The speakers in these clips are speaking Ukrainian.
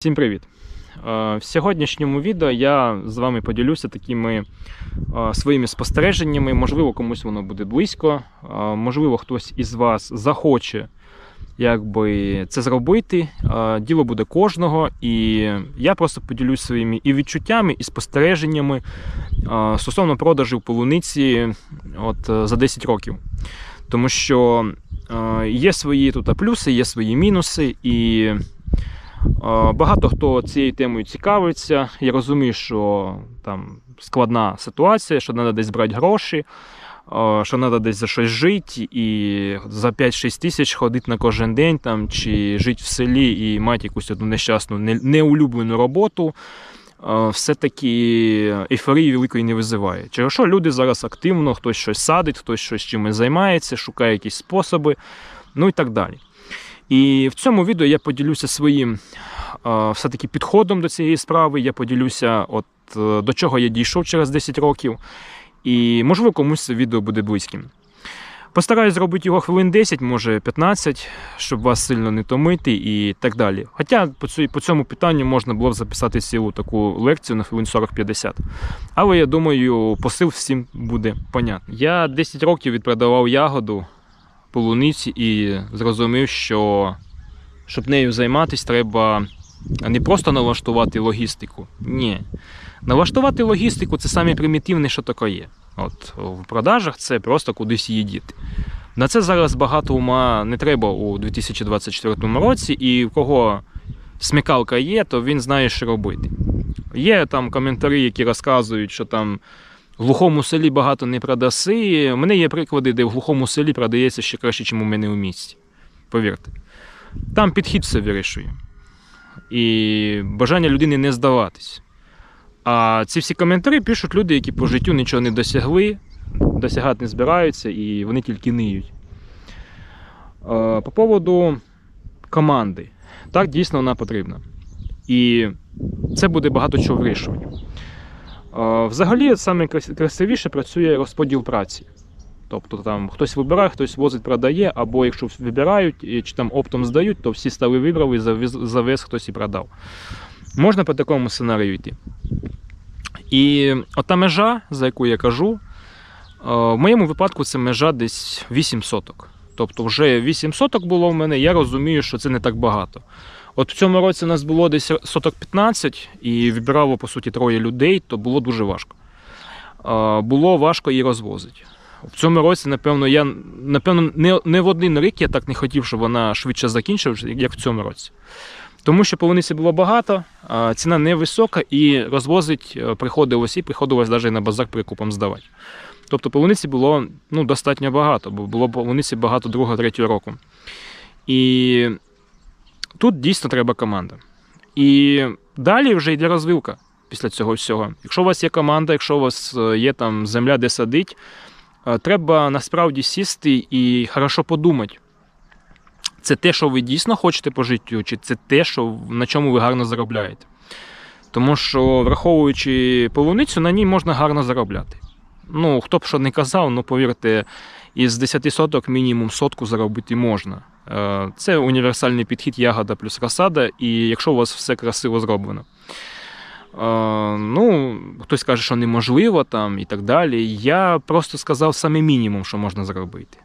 Всім привіт! Е, В сьогоднішньому відео я з вами поділюся такими е, своїми спостереженнями. Можливо, комусь воно буде близько, е, можливо, хтось із вас захоче якби, це зробити. Діло буде кожного, і я просто поділюсь своїми і відчуттями, і спостереженнями стосовно продажів полуниці от, за 10 років. Тому що є свої тут плюси, є свої мінуси, і багато хто цією темою цікавиться. Я розумію, що там складна ситуація, що треба десь брати гроші, е, що треба десь за щось жити, і за 5-6 тисяч ходити на кожен день там, чи жити в селі і мати якусь одну нещасну, неулюблену роботу. е, Все-таки ейфорії великої не визиває. Через що люди зараз активно, хтось щось садить, хтось щось чимось займається, шукає якісь способи, ну і так далі. І в цьому відео я поділюся своїм е, все-таки підходом до цієї справи. Я поділюся, от е, до чого я дійшов через 10 років, і можливо комусь це відео буде близьким. Постараюсь зробити його хвилин 10, може 15, щоб вас сильно не томити і так далі. Хоча по цьому питанню можна було б записати цілу таку лекцію на хвилин 40-50. Але я думаю, посил всім буде понятний. Я 10 років відпродавав ягоду полуниці і зрозумів, що щоб нею займатися, треба не просто налаштувати логістику. Ні. Налаштувати логістику це саме примітивне, що таке є. От в продажах це просто кудись їдіти. На це зараз багато ума не треба у 2024 році, і в кого смікалка є, то він знає, що робити. Є там коментарі, які розказують, що там в глухому селі багато не продаси. У мене є приклади, де в глухому селі продається ще краще, ніж у мене у місті. Повірте. Там підхід все вирішує. І бажання людини не здаватись. А ці всі коментарі пишуть люди, які по життю нічого не досягли, досягати не збираються, і вони тільки ниють. По поводу команди. Так, дійсно вона потрібна. І це буде багато чого вирішувати. Взагалі, саме красивіше працює розподіл праці. Тобто там хтось вибирає, хтось возить, продає, або якщо вибирають чи там оптом здають, то всі стали вибрали, завез, хтось і продав. Можна по такому сценарію йти. І ота межа, за яку я кажу, в моєму випадку це межа десь 8 соток. Тобто вже 8 соток було в мене, я розумію, що це не так багато. От в цьому році нас було десь соток 15 і вибирало, по суті, троє людей, то було дуже важко. Було важко її розвозити. В цьому році, напевно, я напевно, не, не в один рік я так не хотів, щоб вона швидше закінчилась, як в цьому році. Тому що полуниці було багато, ціна невисока і розвозить е, приходилось і приходилось навіть на базар прикупом здавати. Тобто полуниці було ну, достатньо багато, бо було полуниці багато другого, третього року. І тут дійсно треба команда. І далі вже йде розвилка після цього всього. Якщо у вас є команда, якщо у вас е, є там земля, де садить, е, треба насправді сісти і хорошо подумати. Це те, що ви дійсно хочете по життю, чи це те, що, на чому ви гарно заробляєте. Тому що, враховуючи полуницю, на ній можна гарно заробляти. Ну, хто б що не казав, ну повірте, із 10 соток мінімум сотку заробити можна. Е, Це універсальний підхід ягода плюс розсада, і якщо у вас все красиво зроблено. Е, Ну, хтось каже, що неможливо там і так далі. Я просто сказав саме мінімум, що можна зробити.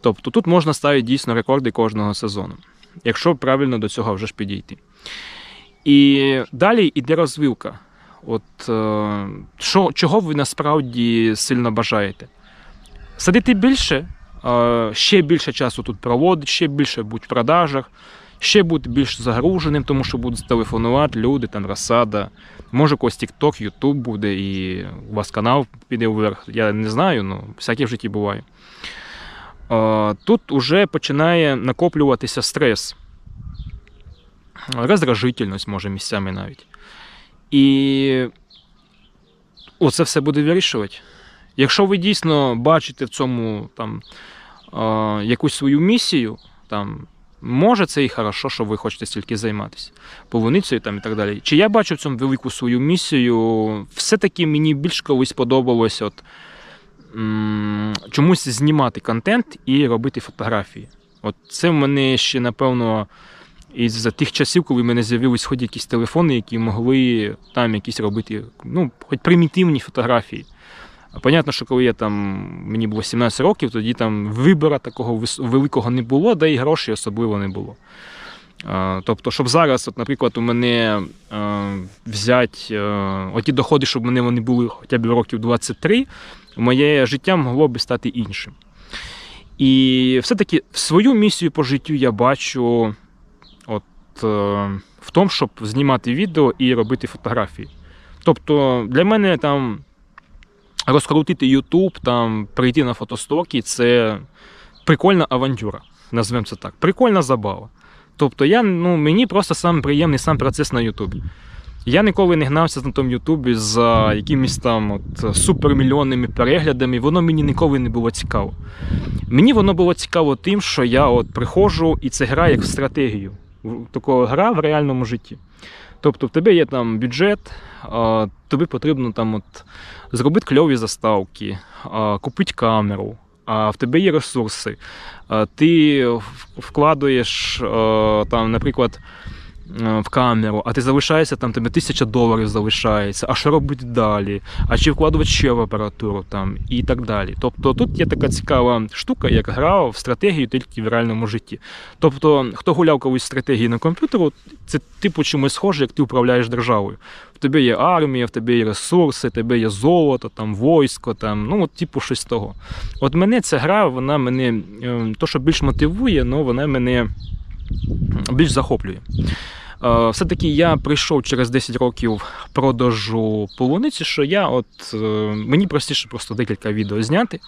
Тобто тут можна ставити дійсно рекорди кожного сезону, якщо правильно до цього вже ж підійти. І далі йде розвилка. От е, що, чого ви насправді сильно бажаєте? Садити більше, ще більше часу тут проводити, ще більше бути в продажах, ще бути більш загруженим, тому що будуть телефонувати люди, там розсада. Може, когось TikTok, YouTube буде, і у вас канал піде вверх. Я не знаю, але всяке в житті буває. Тут уже починає накоплюватися стрес, роздражительність може місцями навіть. І оце все буде вирішувати. Якщо ви дійсно бачите в цьому там, е, якусь свою місію, там, може це і хорошо, що ви хочете стільки займатися полуницею там, і так далі. Чи я бачу в цьому велику свою місію, все-таки мені більш колись сподобалось от, м, чомусь знімати контент і робити фотографії. От це в мене ще, напевно, із тих часів, коли в мене з'явились хоч якісь телефони, які могли там якісь робити, ну, хоч примітивні фотографії. Понятно, що коли я там, мені було 17 років, тоді там вибору такого великого не було, да і грошей особливо не було. Тобто, щоб зараз, от, наприклад, у мене взяти оті доходи, щоб мене вони були хоча б років 23, моє життя могло би стати іншим. І все-таки свою місію по життю я бачу от, е, в тому, щоб знімати відео і робити фотографії. Тобто для мене там розкрутити YouTube, там, прийти на фотостоки це прикольна авантюра, назвемо це так. Прикольна забава. Тобто я, ну, мені просто сам приємний сам процес на Ютубі. Я ніколи не гнався на тому Ютубі за якимись там от супермільйонними переглядами, воно мені ніколи не було цікаво. Мені воно було цікаво тим, що я от приходжу і це гра як в стратегію. Такого гра в реальному житті. Тобто в тебе є там бюджет, тобі потрібно там от зробити кльові заставки, купити камеру, а в тебе є ресурси. Ти вкладуєш там, наприклад, в камеру, а ти залишаєшся там, тебе тисяча доларів залишається. А що робити далі? А чи вкладувати ще в апаратуру там і так далі. Тобто тут є така цікава штука, як гра в стратегію тільки в реальному житті. Тобто, хто гуляв колись стратегії на комп'ютеру, це типу чимось схоже, як ти управляєш державою. В тебе є армія, в тебе є ресурси, в тебе є золото, там войсько, там, ну от типу щось того. От мене ця гра, вона мене е, то, що більш мотивує, але вона мене більш захоплює. Е, Все-таки я прийшов через 10 років продажу полуниці, що я от е, мені простіше просто декілька відео зняти.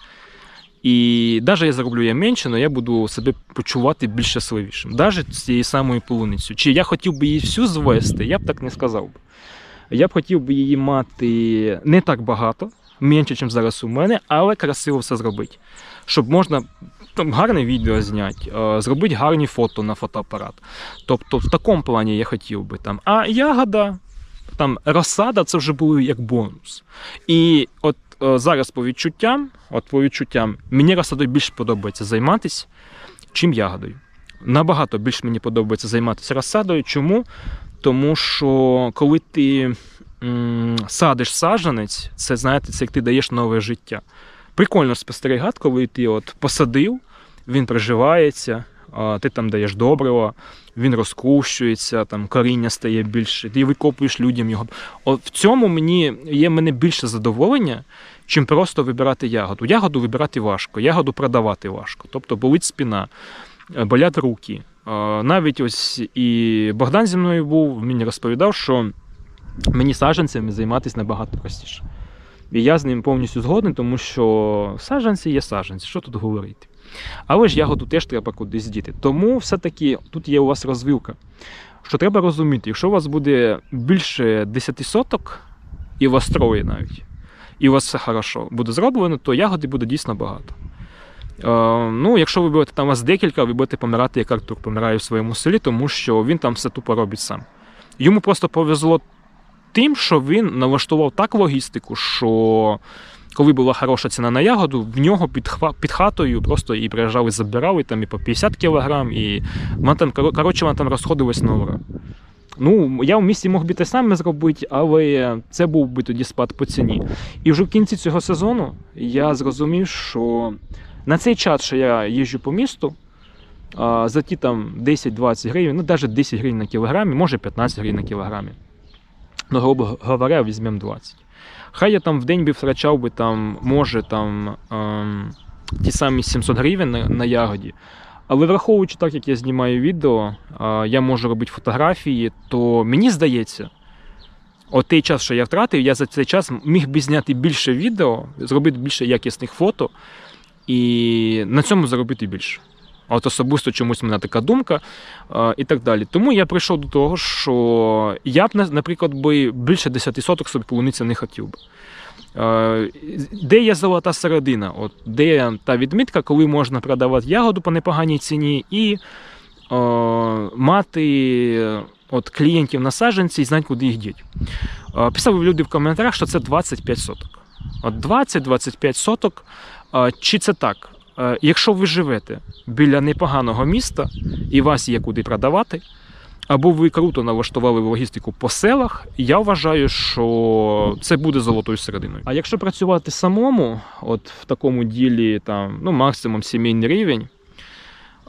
І навіть я зароблю я менше, але я буду себе почувати більш щасливішим. Навіть з цією самою полуницею. Чи я хотів би її всю звести, я б так не сказав. Я б хотів би її мати не так багато, менше, ніж зараз у мене, але красиво все зробити. Щоб можна там, гарне відео зняти, е, зробити гарні фото на фотоапарат. Тобто, в такому плані я хотів би там. А ягода, там розсада це вже було як бонус. І от е, зараз по відчуттям, от по відчуттям, мені розсадою більше подобається займатися, чим ягодою. Набагато більше мені подобається займатися розсадою. Чому? Тому що коли ти м, садиш саджанець, це знаєте, це як ти даєш нове життя. Прикольно спостерігати, коли ти от посадив, він приживається, ти там даєш добрива, він розкущується, там коріння стає більше, ти викопуєш людям його. От в цьому мені є мене більше задоволення, чим просто вибирати ягоду. Ягоду вибирати важко, ягоду продавати важко. Тобто болить спина, е, болять руки. Навіть ось і Богдан зі мною був, він розповідав, що мені саджанцями займатися набагато простіше. І я з ним повністю згоден, тому що саджанці є саджанці, що тут говорити. Але ж ягоду теж треба кудись діти. Тому все-таки тут є у вас розвилка. Що треба розуміти, якщо у вас буде більше 10 соток, і у вас троє навіть, і у вас все хорошо буде зроблено, то ягоди буде дійсно багато. Е, ну, якщо ви будете там у вас декілька, ви будете помирати, як Артур помирає в своєму селі, тому що він там все тупо робить сам. Йому просто повезло тим, що він налаштував так логістику, що коли була хороша ціна на ягоду, в нього під, хва- під хатою просто і приїжджали, забирали там і по 50 кг, і вона там, коротше, вона там розходилась на ура. Ну, я в місті мог би те саме зробити, але це був би тоді спад по ціні. І вже в кінці цього сезону я зрозумів, що на цей час, що я їжджу по місту, за ті там 10-20 гривень, ну навіть 10 гривень на кілограмі, може 15 гривень на кілограмі. Ну, грубо говоря, візьмемо 20. Хай я там в день би втрачав би там, може там ем, ті самі 700 гривень на, на ягоді. Але враховуючи так, як я знімаю відео, а, я можу робити фотографії, то мені здається, от той час, що я втратив, я за цей час міг би зняти більше відео, зробити більше якісних фото і на цьому заробити більше. От особисто чомусь в мене така думка а, і так далі. Тому я прийшов до того, що я б, наприклад, би більше 10 соток собі полуниця не хотів би. Е, Де є золота середина? От, де та відмітка, коли можна продавати ягоду по непоганій ціні і е, мати от, клієнтів на саджанці і знати, куди їх діть. Е, Писали люди в коментарях, що це 25 соток. От 20-25 соток. Е, Чи це так? Е, Якщо ви живете біля непоганого міста і вас є куди продавати, або ви круто налаштували логістику по селах, я вважаю, що це буде золотою серединою. А якщо працювати самому, от в такому ділі, там, ну, максимум сімейний рівень,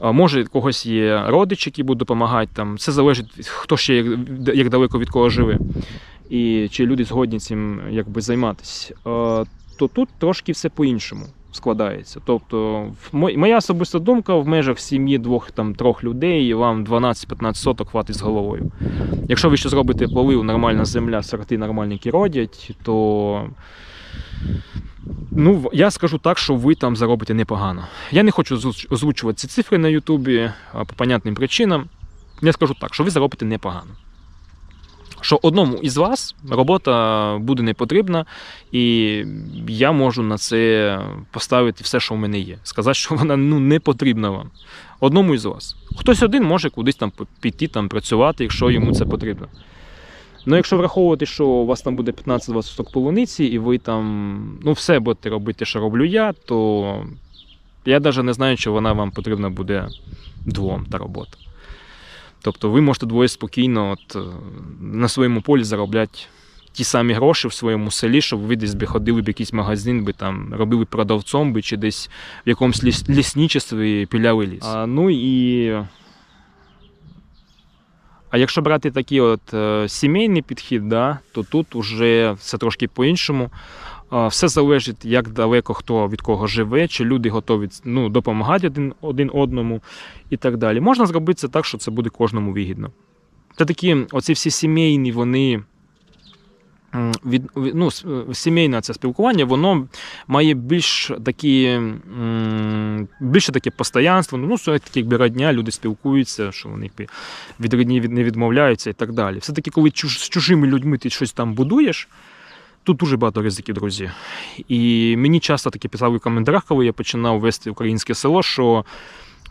може, когось є родичі, які будуть допомагати. Там. Це залежить, хто ще як, як далеко від кого живе, і чи люди згодні цим якби, займатися. То тут трошки все по-іншому складається. Тобто, моя особиста думка в межах сім'ї двох там трьох людей вам 12-15 соток хватить з головою. Якщо ви ще зробите полив, нормальна земля, сорти нормальники родять, то ну, я скажу так, що ви там заробите непогано. Я не хочу озвучувати ці цифри на Ютубі по понятним причинам. Я скажу так, що ви заробите непогано. Що одному із вас робота буде не потрібна, і я можу на це поставити все, що в мене є. Сказати, що вона ну, не потрібна вам. Одному із вас. Хтось один може кудись там піти там, працювати, якщо йому це потрібно. Ну, якщо враховувати, що у вас там буде 15-20 соток полуниці, і ви там ну, все будете робити, що роблю я, то я навіть не знаю, чи вона вам потрібна буде двом та робота. Тобто ви можете двоє спокійно от, е, на своєму полі заробляти ті самі гроші в своєму селі, щоб ви десь би ходили б якийсь магазин, би там робили продавцом би, чи десь в якомусь ліс, лісничестві піляли ліс. А, ну і. А якщо брати такий от е, сімейний підхід, да, то тут вже все трошки по-іншому. Все залежить, як далеко хто від кого живе, чи люди готові ну, допомагати один, один одному і так далі. Можна зробити це так, що це буде кожному вигідно. Це такі, оці всі сімейні, вони. Від, від- ну, е, сімейне це спілкування, воно має більш такі, більше таке постоянство. Ну, все таки, якби родня, люди спілкуються, що вони від родні не відмовляються і так далі. Все-таки, коли чуж, з чужими людьми ти щось там будуєш, тут дуже багато ризиків, друзі. І мені часто таке писали в коментарях, коли я починав вести українське село, що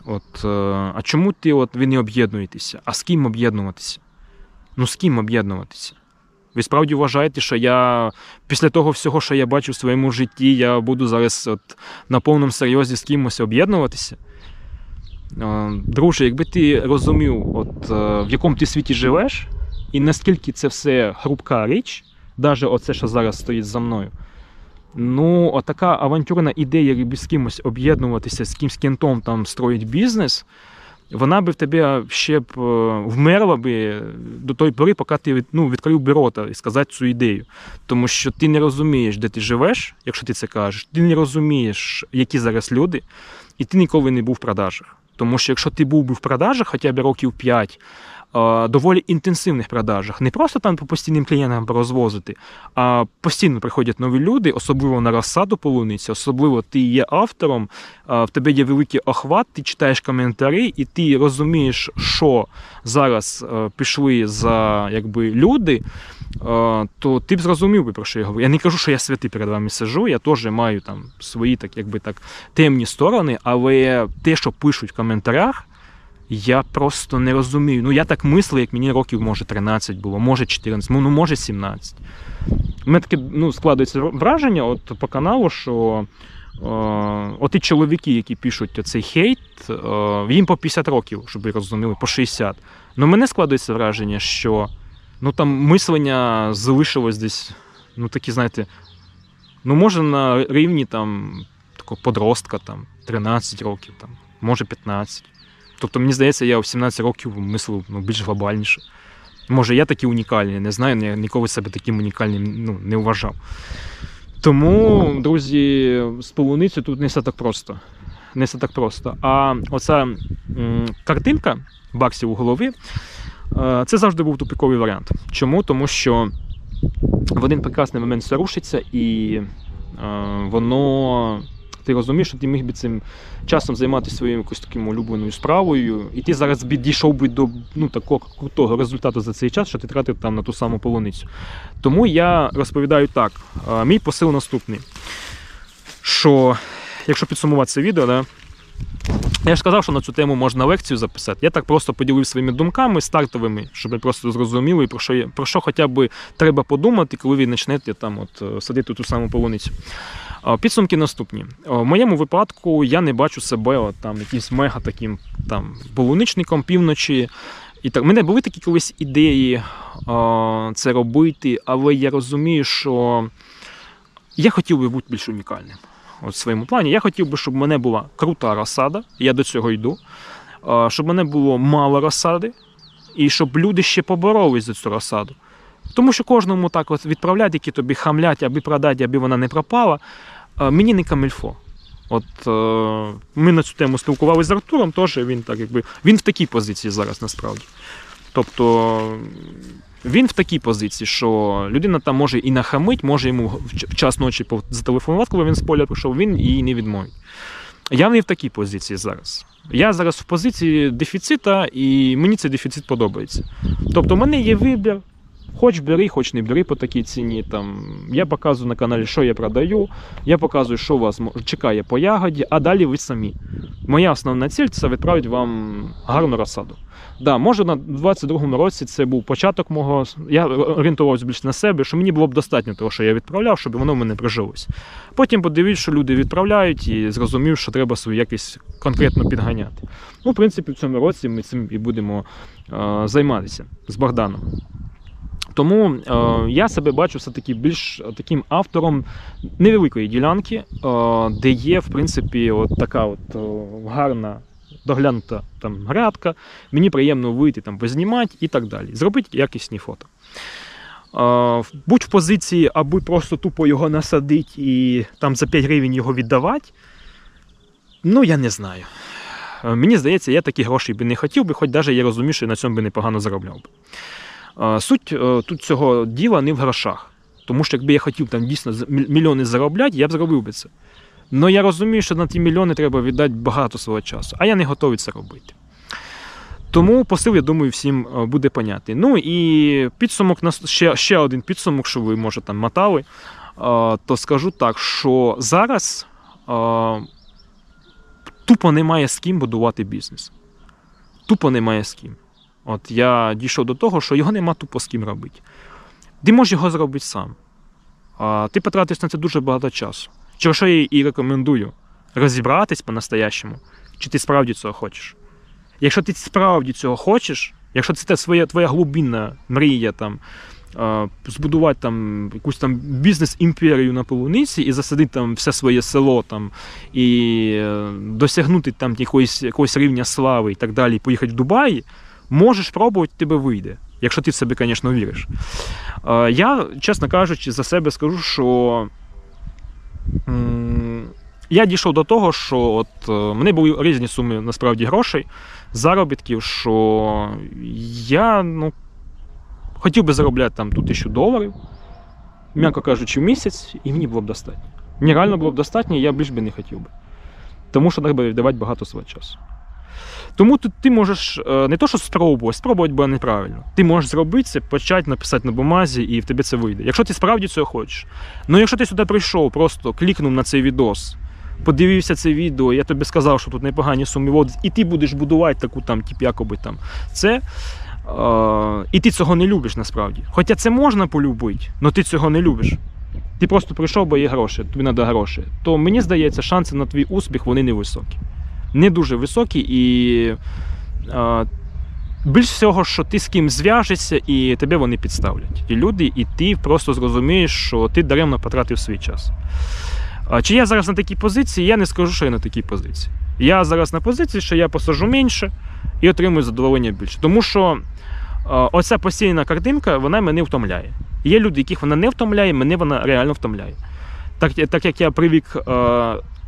от, е, а чому ти от, ви не об'єднуєтеся? А з ким об'єднуватися? Ну, з ким об'єднуватися? Ви справді вважаєте, що я після того всього, що я бачу в своєму житті, я буду зараз от, на повному серйозі з кимось об'єднуватися? Е, Друже, якби ти розумів, от, е, в якому ти світі живеш, і наскільки це все хрупка річ, навіть оце, що зараз стоїть за мною. Ну, отака авантюрна ідея з кимось об'єднуватися, з кимсь кентом там строїть бізнес, вона би в тебе ще б е, вмерла би до тої пори, поки ти ну, відкрив би і сказати цю ідею. Тому що ти не розумієш, де ти живеш, якщо ти це кажеш, ти не розумієш, які зараз люди, і ти ніколи не був в продажах. Тому що якщо ти був би в продажах хоча б років 5, е, доволі інтенсивних продажах, не просто там по постійним клієнтам розвозити, а постійно приходять нові люди, особливо на розсаду полуниці, особливо ти є автором, е, в тебе є великий охват, ти читаєш коментарі, і ти розумієш, що зараз е, пішли за якби, люди, е, то ти б зрозумів би, про що я говорю. Я не кажу, що я святий перед вами сижу, я теж маю там свої так, якби, так, темні сторони, але те, що пишуть в коментарях, я просто не розумію. Ну, я так мислив, як мені років, може, 13 було, може 14, ну, ну може 17. У мене таке ну, складається враження от, по каналу, що е, оті чоловіки, які пишуть цей хейт, е, їм по 50 років, щоб ви розуміли, по 60. Ну, мене складається враження, що ну, там мислення залишилось десь, ну, такі, знаєте, ну, може на рівні там, такого подростка, там, 13 років, там, може 15. Тобто, мені здається, я в 17 років мислив ну, більш глобальніше. Може, я такий унікальний, не знаю, я ніколи себе таким унікальним ну, не вважав. Тому, друзі, з полуницею тут не все так просто. Не все так просто. А оця м, картинка баксів у голові, е, це завжди був тупиковий варіант. Чому? Тому що в один прекрасний момент все рушиться, і е, воно. Ти розумієш, що ти міг би цим часом займатися своєю якоюсь таким улюбленою справою, і ти зараз би дійшов би до ну, такого крутого результату за цей час, що ти тратив там на ту саму полуницю. Тому я розповідаю так: мій посил наступний. Що, якщо підсумувати це відео, да, я ж сказав, що на цю тему можна лекцію записати. Я так просто поділив своїми думками стартовими, щоб ви просто зрозуміли, про що, про що хоча б треба подумати, коли ви почнете там от, садити ту саму полуницю. Підсумки наступні. В моєму випадку я не бачу себе от, там, якимсь мега таким там, полуничником півночі. І так, в мене були такі колись ідеї а, це робити, але я розумію, що я хотів би бути більш унікальним. От в своєму плані. Я хотів би, щоб в мене була крута розсада, я до цього йду, а, щоб в мене було мало розсади, і щоб люди ще поборолись за цю розсаду. Тому що кожному так от відправлять, які тобі хамлять, аби продати, аби вона не пропала. Мені не камільфо. От е, ми на цю тему спілкувалися з Артуром, теж він так якби він в такій позиції зараз насправді. Тобто він в такій позиції, що людина там може і нахамить, може йому в час ночі зателефонувати, коли він з поля прийшов, він її не відмовить. Я не в такій позиції зараз. Я зараз в позиції дефіцита, і мені цей дефіцит подобається. Тобто, в мене є вибір. Хоч бери, хоч не бери по такій ціні. Там, я показую на каналі, що я продаю, я показую, що вас чекає по ягоді, а далі ви самі. Моя основна ціль це відправити вам гарну розсаду. Да, може на 22-му році це був початок мого. Я орієнтувався більше на себе, що мені було б достатньо того, що я відправляв, щоб воно в мене прижилось. Потім подивився, що люди відправляють, і зрозумів, що треба свою якість конкретно підганяти. Ну, в принципі, в цьому році ми цим і будемо е, займатися з Богданом. Тому е, я себе бачу все-таки більш таким автором невеликої ділянки, е, де є, в принципі, от така от е, гарна доглянута там грядка. Мені приємно вийти там познімати і так далі. Зробити якісні фото. Е, будь в позиції, аби просто тупо його насадити і там за 5 гривень його віддавати. Ну, я не знаю. Е, Мені здається, я такі гроші би не хотів би, хоч навіть я розумію, що на цьому би непогано заробляв би. Суть е, тут цього діла не в грошах. Тому що якби я хотів там дійсно мільйони заробляти, я б зробив би це. Але я розумію, що на ті мільйони треба віддати багато свого часу, а я не готовий це робити. Тому посил, я думаю, всім е, буде понятний. Ну і підсумок ще, ще один підсумок, що ви може там мотали. То скажу так, що зараз тупо немає з ким будувати бізнес. Тупо немає з ким. От я дійшов до того, що його нема тупо з ким робити. Ти можеш його зробити сам. А ти потратиш на це дуже багато часу. Чого що я і рекомендую розібратись по-настоящему, чи ти справді цього хочеш. Якщо ти справді цього хочеш, якщо це своя твоя глибинна мрія там, збудувати там якусь там бізнес-імперію на полуниці і засадити там все своє село там, і е, досягнути там якоїсь, якогось рівня слави і так далі, поїхати в Дубаї, можеш пробувати, тебе вийде. Якщо ти в себе, звісно, віриш. Е, Я, чесно кажучи, за себе скажу, що я дійшов до того, що от е, мене були різні суми насправді грошей, заробітків, що я ну, хотів би заробляти там ту тисячу доларів, м'яко кажучи, в місяць, і мені було б достатньо. Мені реально було б достатньо, і я більш би не хотів би. Тому що треба віддавати багато свого часу. Тому тут ти можеш е, не то, що спробувати, спробувати буде неправильно. Ти можеш зробити це, почати написати на бумазі, і в тебе це вийде. Якщо ти справді цього хочеш. Ну якщо ти сюди прийшов, просто клікнув на цей відос, подивився це відео, я тобі сказав, що тут непогані суми вводить, і ти будеш будувати таку там, тип, якоби там це. Е, і ти цього не любиш насправді. Хоча це можна полюбити, але ти цього не любиш. Ти просто прийшов, бо є гроші, тобі треба гроші. То мені здається, шанси на твій успіх вони невисокі. Не дуже високі і е, більш всього, що ти з ким зв'яжешся і тебе вони підставлять. І люди, і ти просто зрозумієш, що ти даремно потратив свій час. Чи я зараз на такій позиції? Я не скажу, що я на такій позиції. Я зараз на позиції, що я посажу менше і отримую задоволення більше. Тому що оця постійна картинка, вона мене втомляє. Є люди, яких вона не втомляє, мене вона реально втомляє. Так, так як я привик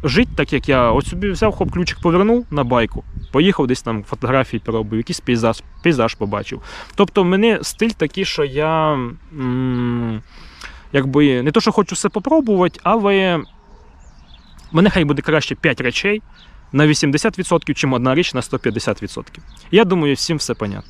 жити, так як я от собі взяв хоп, ключик повернув на байку, поїхав десь там фотографії поробив, якийсь пейзаж, пейзаж побачив. Тобто, в мене стиль такий, що я якби не то, що хочу все попробувати, але мене хай буде краще 5 речей на 80%, чим одна річ на 150%. Я думаю, всім все понятно.